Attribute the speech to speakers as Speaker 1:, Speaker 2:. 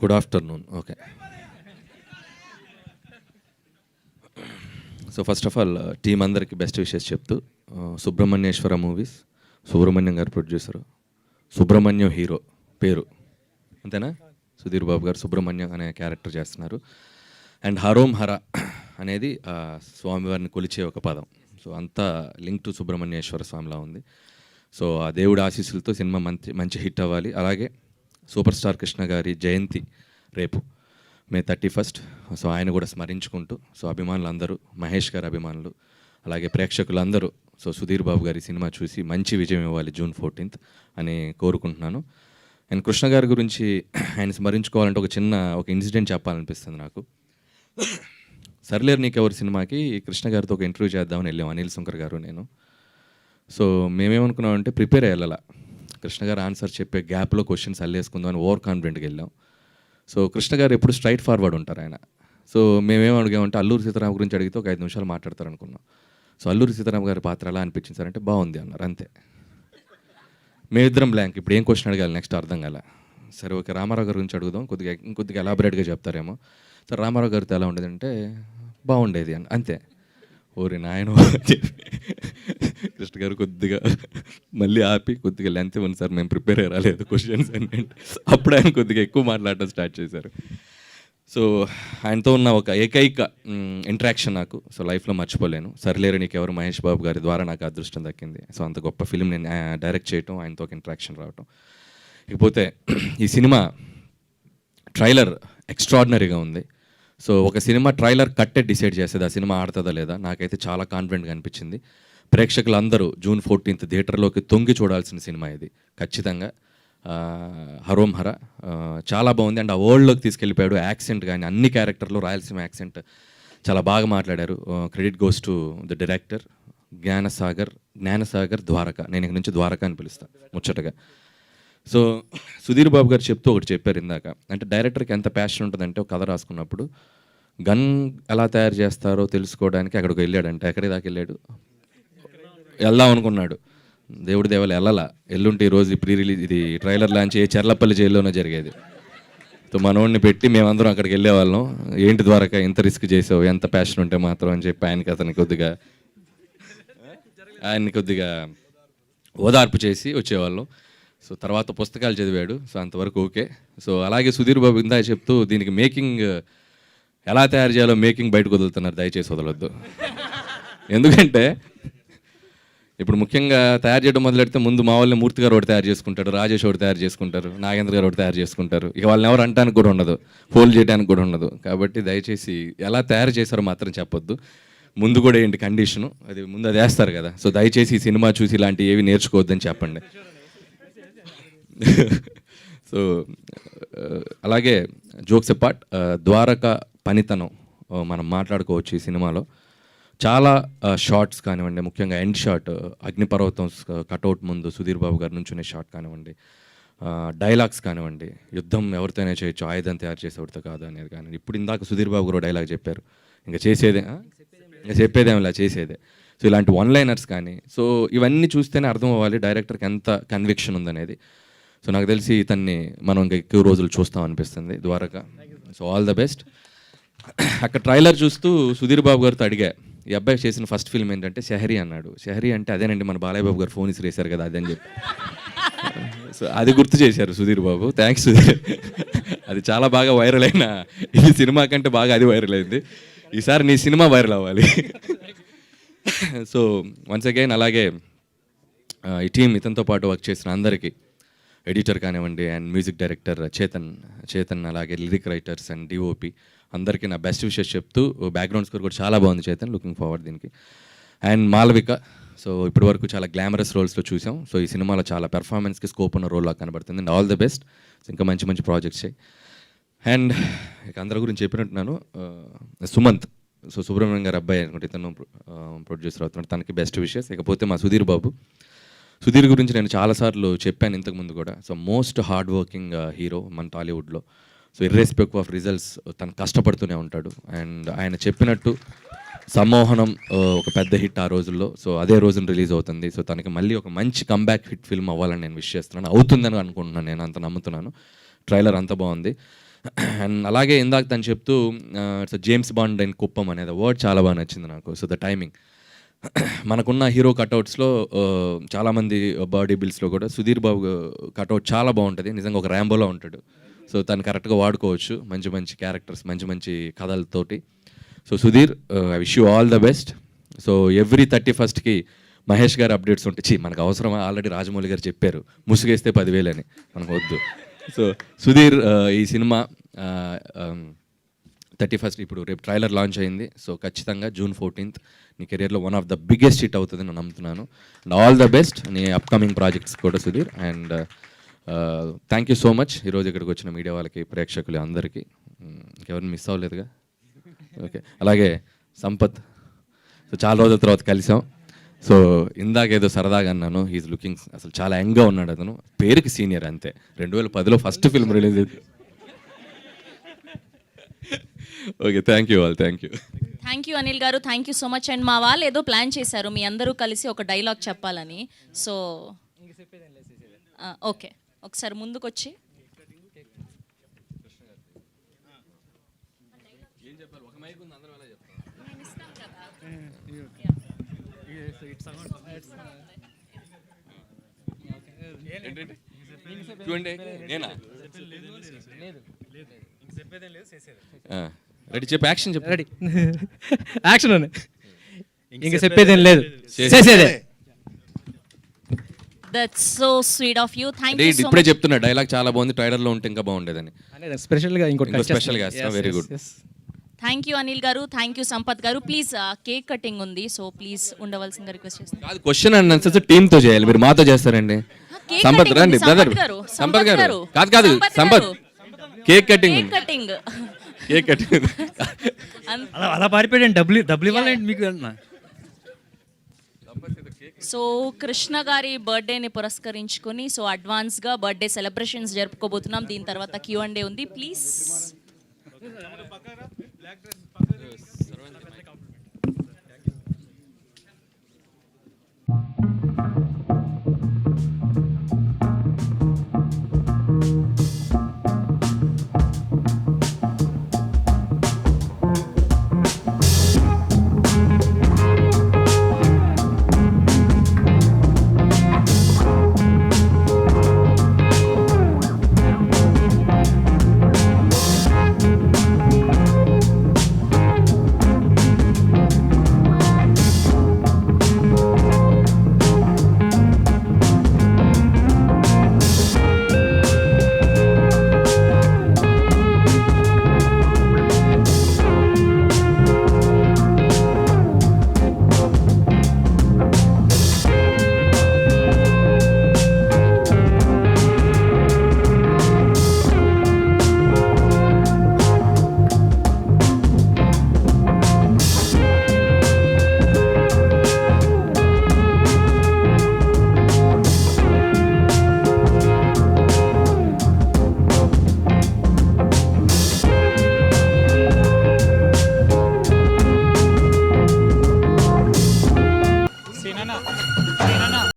Speaker 1: Good afternoon okay so first of all team అందరికి best wishes చెప్తూ uh, Subrahmanyeswara movies Subrahmanyam garu producer Subrahmanyam hero పేరు. అంతేనా? సుధీర్ బాబు గారు సుబ్రహ్మణ్యం అనే క్యారెక్టర్ చేస్తున్నారు. అండ్ హరోం హర అనేది స్వామివారిని కొలిచే ఒక పదం. సో అంతా లింక్ టు సుబ్రహ్మణ్యేశ్వర స్వామిలా ఉంది. సో ఆ దేవుడి ఆశీస్సులతో సినిమా మంచి మంచి హిట్ అవ్వాలి. అలాగే సూపర్ స్టార్ కృష్ణ గారి జయంతి రేపు మే థర్టీ ఫస్ట్. సో ఆయన కూడా స్మరించుకుంటూ సో అభిమానులు అందరూ మహేష్ గారి అభిమానులు అలాగే ప్రేక్షకులందరూ సో సుధీర్ బాబు గారి సినిమా చూసి మంచి విజయం ఇవ్వాలి జూన్ ఫోర్టీన్త్ అని కోరుకుంటున్నాను. అండ్ కృష్ణ గారి గురించి ఆయన స్మరించుకోవాలంటే ఒక చిన్న ఒక ఇన్సిడెంట్ చెప్పాలనిపిస్తుంది నాకు. సర్లేరు నీకెవరు సినిమాకి కృష్ణ గారితో ఒక ఇంటర్వ్యూ చేద్దామని వెళ్ళాం అనిల్ శంకర్ గారు నేను. సో మేమేమనుకున్నామంటే ప్రిపేర్ అయ్యాలా కృష్ణ గారు ఆన్సర్ చెప్పే గ్యాప్లో క్వశ్చన్స్ అల్లేసుకుందాం అని ఓవర్ కాన్ఫిడెంట్కి వెళ్ళాం. సో కృష్ణ గారు ఎప్పుడు స్ట్రైట్ ఫార్వర్డ్ ఉంటారు ఆయన. సో మేమేం అడిగామంటే అల్లూరు సీతారాం గురించి అడిగితే ఒక ఐదు నిమిషాలు మాట్లాడతారు అనుకున్నాం సో అల్లూరి సీతారాం గారి పాత్ర ఎలా అనిపించింది సార్ అంటే బాగుంది అన్నారు అంతే. మేమిద్దరం బ్లాంక్ ఇప్పుడు ఏం క్వశ్చన్ అడగాలి నెక్స్ట్ అర్థం కాల. సరే ఓకే రామారావు గారి గురించి అడుగుదాం. కొద్దిగా ఇంకొద్దిగా ఎలాబరేట్గా చెప్తారేమో. సరే రామారావు గారితో ఎలా ఉండేది అంటే బాగుండేది అని అంతే. ఓరి నాయన కృష్ణ గారు కొద్దిగా మళ్ళీ ఆపి కొద్దిగా లెంత్ ఇవ్వండి సార్ మేము ప్రిపేర్ అయ్యి రాలేదు క్వశ్చన్స్ అని అంటే అప్పుడు ఆయన కొద్దిగా ఎక్కువ మాట్లాడటం స్టార్ట్ చేశారు. సో ఆయనతో ఉన్న ఒక ఏకైక ఇంటరాక్షన్ నాకు. సో లైఫ్లో మర్చిపోలేను. సర్లేరు నీకు ఎవరు మహేష్ బాబు గారి ద్వారా నాకు అదృష్టం దక్కింది. సో అంత గొప్ప ఫిల్మ్ నేను డైరెక్ట్ చేయటం ఆయనతో ఒక ఇంటరాక్షన్ రావటం. ఇకపోతే ఈ సినిమా ట్రైలర్ ఎక్స్ట్రాడినరీగా ఉంది. సో ఒక సినిమా ట్రైలర్ కట్టే డిసైడ్ చేసేది ఆ సినిమా ఆడుతుందా లేదా? నాకైతే చాలా కాన్ఫిడెంట్గా అనిపించింది. ప్రేక్షకులందరూ జూన్ ఫోర్టీన్త్ థియేటర్లోకి తొంగి చూడాల్సిన సినిమా ఇది. ఖచ్చితంగా. హరోం హర చాలా బాగుంది. అండ్ ఆ వరల్డ్లోకి తీసుకెళ్ళిపోయాడు యాక్సెంట్ కానీ అన్ని క్యారెక్టర్లు రాయలసీమ యాక్సెంట్ చాలా బాగా మాట్లాడారు. Credit goes to the director Gnanasagar Gnanasagar Dwaraka. నేను ఇక్కడ నుంచి ద్వారక అని పిలుస్తాను ముచ్చటగా. సో సుధీర్ బాబు గారు చెప్తూ ఒకటి చెప్పారు ఇందాక. అంటే డైరెక్టర్కి ఎంత ప్యాషన్ ఉంటుందంటే ఒక కథ రాసుకున్నప్పుడు గన్ ఎలా తయారు చేస్తారో తెలుసుకోవడానికి అక్కడికి వెళ్ళాడంటే. ఎక్కడి దాకా వెళ్ళాడు? వెళ్దాం అనుకున్నాడు. దేవుడి దేవాలు వెళ్ళాల? ఎల్లుంటే ఈ రోజు ప్రీ రిలీజ్ ఇది ట్రైలర్ లాంచ్ ఏ చెర్లపల్లి జైల్లోనే జరిగేది. సో మనోడిని పెట్టి మేమందరం అక్కడికి వెళ్ళేవాళ్ళం. ఏంటి ద్వారకా? ఎంత రిస్క్ చేసావు ఎంత ప్యాషన్ ఉంటే మాత్రం అని చెప్పి ఆయనకి అతని కొద్దిగా ఆయన్ని కొద్దిగా ఓదార్పు చేసి వచ్చేవాళ్ళం. సో తర్వాత పుస్తకాలు చదివాడు సో అంతవరకు ఓకే. సో అలాగే సుధీర్ బాబు ఇందా చెప్తూ దీనికి మేకింగ్ ఎలా తయారు చేయాలో మేకింగ్ బయటకు వదులుతున్నారు దయచేసి వదలొద్దు. ఎందుకంటే ఇప్పుడు ముఖ్యంగా తయారు చేయడం మొదలెడితే ముందు మా వాళ్ళని మూర్తి గారు ఒకటి తయారు చేసుకుంటారు రాజేష్ ఒకటి తయారు చేసుకుంటారు నాగేంద్ర గారు ఒకటి తయారు చేసుకుంటారు. ఇక వాళ్ళని ఎవరు అంటానికి కూడా ఉండదు ఫోల్డ్ చేయడానికి కూడా ఉండదు. కాబట్టి దయచేసి ఎలా తయారు చేశారో మాత్రం చెప్పొద్దు. ముందు కూడా ఏంటి కండిషను అది ముందు అది వేస్తారు కదా. సో దయచేసి ఈ సినిమా చూసి ఇలాంటివి ఏవి నేర్చుకోవద్దని చెప్పండి. సో అలాగే జోక్స్ పార్ట్ ద్వారక పనితనం మనం మాట్లాడుకోవచ్చు ఈ సినిమాలో. చాలా షార్ట్స్ కానివ్వండి ముఖ్యంగా ఎండ్ షాట్ అగ్నిపర్వతం కటౌట్ ముందు సుధీర్ బాబు గారి నుంచునే షాట్ కానివ్వండి డైలాగ్స్ కానివ్వండి యుద్ధం ఎవరితోనే చేయొచ్చు ఆయుధం తయారు చేసేవాడితో కాదు అనేది కానీ ఇప్పుడు ఇందాక సుధీర్ బాబు కూడా డైలాగ్ చెప్పారు. ఇంకా చేసేదే? ఇంకా చెప్పేదేం ఇలా చేసేదే. సో ఇలాంటి వన్ లైనర్స్ కానీ సో ఇవన్నీ చూస్తేనే అర్థం అవ్వాలి డైరెక్టర్కి ఎంత కన్విక్షన్ ఉందనేది. సో నాకు తెలిసి ఇతన్ని మనం ఇంకా ఎక్కువ రోజులు చూస్తాం అనిపిస్తుంది Dwaraka. So all the best అక్కడ ట్రైలర్ చూస్తూ సుధీర్ బాబు గారితో అడిగా. ఈ అబ్బాయి చేసిన ఫస్ట్ ఫిల్మ్ ఏంటంటే షహరీ అన్నాడు. షహరీ అంటే అదేనండి మన బాలయ్య బాబు గారు ఫోన్ ఇసిరేశారు కదా అదని చెప్పి. సో అది గుర్తు చేశారు సుధీర్ బాబు. థ్యాంక్స్ సుధీర్. అది చాలా బాగా వైరల్ అయిన ఈ సినిమా కంటే బాగా అది వైరల్ అయింది. ఈసారి నీ సినిమా వైరల్ అవ్వాలి. సో వన్స్ అగైన్ అలాగే ఈ టీం ఇతనితో పాటు వర్క్ చేసిన అందరికీ ఎడిటర్ కానివ్వండి and music director Chetan Chetan అలాగే లిరిక్ రైటర్స్ అండ్ డిఓపి అందరికీ నా బెస్ట్ విషెస్ చెప్తూ బ్యాక్గ్రౌండ్ స్కోర్ కూడా చాలా బాగుంది చేతన్ లుకింగ్ ఫార్వర్డ్ దీనికి. అండ్ మాలవిక సో ఇప్పటి వరకు చాలా గ్లామరస్ రోల్స్లో చూసాం. సో ఈ సినిమాలో చాలా పెర్ఫార్మెన్స్కి స్కోప్ ఉన్న రోల్ కనబడుతుంది. అండ్ ఆల్ ద బెస్ట్ ఇంకా మంచి మంచి ప్రాజెక్ట్స్ అండ్ ఇక అందరి గురించి చెప్పినట్టున్నాను సుమంత్. సో సుబ్రహ్మణ్యం గారు అబ్బాయి అనుకుంటే ఇతను ప్రొడ్యూసర్ అవుతున్నాడు. తనకి బెస్ట్ విషెస్ ఇకపోతే మా సుధీర్ బాబు. సుధీర్ గురించి నేను చాలాసార్లు చెప్పాను ఇంతకుముందు కూడా. So most hard working hero మన టాలీవుడ్లో సో ఇర్రెస్పెక్ట్ ఆఫ్ రిజల్ట్స్ తను కష్టపడుతూనే ఉంటాడు. అండ్ ఆయన చెప్పినట్టు సమ్మోహనం uh, ఒక పెద్ద హిట్ ఆ రోజుల్లో. సో అదే రోజున రిలీజ్ అవుతుంది. సో తనకి మళ్ళీ ఒక మంచి కంబ్యాక్ హిట్ ఫిల్మ్ అవ్వాలని నేను విష్ చేస్తున్నాను. అవుతుందని అనుకుంటున్నాను నేను అంత నమ్ముతున్నాను. ట్రైలర్ అంత బాగుంది. అండ్ అలాగే ఇందాక తను చెప్తూ it's James Bond and Kuppam అనేది వర్డ్ చాలా బాగా నచ్చింది నాకు. సో ద టైమింగ్ మనకున్న హీరో కటౌట్స్లో uh, చాలామంది uh, బాడీ బిల్స్లో కూడా సుధీర్ బాబు కటౌట్ చాలా బాగుంటుంది. నిజంగా ఒక ర్యాంబోలో ఉంటాడు. సో తను కరెక్ట్గా వాడుకోవచ్చు మంచి మంచి క్యారెక్టర్స్ మంచి మంచి కథలతోటి. So Sudheer I wish you all the best so every thirty ఫస్ట్కి మహేష్ గారు అప్డేట్స్ ఉంటాయి చీ మనకు అవసరమా ఆల్రెడీ రాజమౌళి గారు చెప్పారు. ముసుగేస్తే పదివేలు అని. మనకు వద్దు. సో సుధీర్ uh, ఈ cinema uh, um, thirty first ఇప్పుడు రేపు ట్రైలర్ లాంచ్ అయింది. సో ఖచ్చితంగా జూన్ ఫోర్టీన్త్ నీ కెరియర్లో one of the biggest hit అవుతుంది నేను నమ్ముతున్నాను. అండ్ ఆల్ ద బెస్ట్ నీ అప్కమింగ్ ప్రాజెక్ట్స్ కూడా Sudheer. And thank you so much ఈరోజు ఇక్కడికి వచ్చిన మీడియా వాళ్ళకి ప్రేక్షకులు అందరికీ. ఇంకెవరిని మిస్ అవ్వలేదుగా? ఓకే అలాగే సంపత్. సో చాలా రోజుల తర్వాత కలిసాం. సో ఇందాక ఏదో సరదాగా అన్నాను. హీఈస్ లుకింగ్ అసలు చాలా యంగ్గా ఉన్నాడు అతను. పేరుకి సీనియర్ అంతే. రెండు వేల పదిలో ఫస్ట్ ఫిల్మ్ రిలీజ్ అయింది okay thank you all thank you
Speaker 2: thank you Anil garu. Thank you so much and మా వాళ్ళు ఏదో ప్లాన్ చేశారు. మీ అందరూ కలిసి ఒక డైలాగ్ చెప్పాలని. సో ఓకే ఒకసారి ముందుకొచ్చి.
Speaker 1: చూడండి నేనా రెడీ చెప్పు యాక్షన్ చెప్పు.
Speaker 3: రెడీ. యాక్షన్ అని ఇంక చెప్పేదేం లేదు. చేసేదే.
Speaker 2: That's so sweet of you thank you
Speaker 1: ఇప్పుడే చెప్తున్నా డైలాగ్ చాలా బాగుంది ట్రైలర్లో ఉంటే ఇంకా బాగుండేదని.
Speaker 3: అనేది స్పెషల్గా ఇంకోటి
Speaker 1: special గా good.
Speaker 3: yes.
Speaker 2: Thank you Anil garu. Thank you Sampath garu. Please cake cutting ఉంది సో ప్లీజ్ ఉండవలసిందిగా రిక్వెస్ట్ చేస్తాను
Speaker 1: కాదు క్వశ్చన్ అండ్ ఆన్సర్స్ టీమ్తో చేయాలి మీరు మాతో చేస్తారండి. సంపత్ రండి బ్రదర్
Speaker 2: సంపత్ గారు,
Speaker 1: కాదు కాదు
Speaker 2: Sampath.
Speaker 1: Cake cutting
Speaker 2: cake cutting
Speaker 1: cake cutting
Speaker 3: అలా అలా పారిపోయాడు డబ్బులు డబ్బులు ఇవ్వాలండి మీకు అన్నా.
Speaker 2: సో కృష్ణ గారి బర్త్డేని పురస్కరించుకొని సో అడ్వాన్స్గా బర్త్డే సెలబ్రేషన్స్ జరుపుకోబోతున్నాం. దీని తర్వాత క్యూ అండ్ డే ఉంది. ప్లీజ్.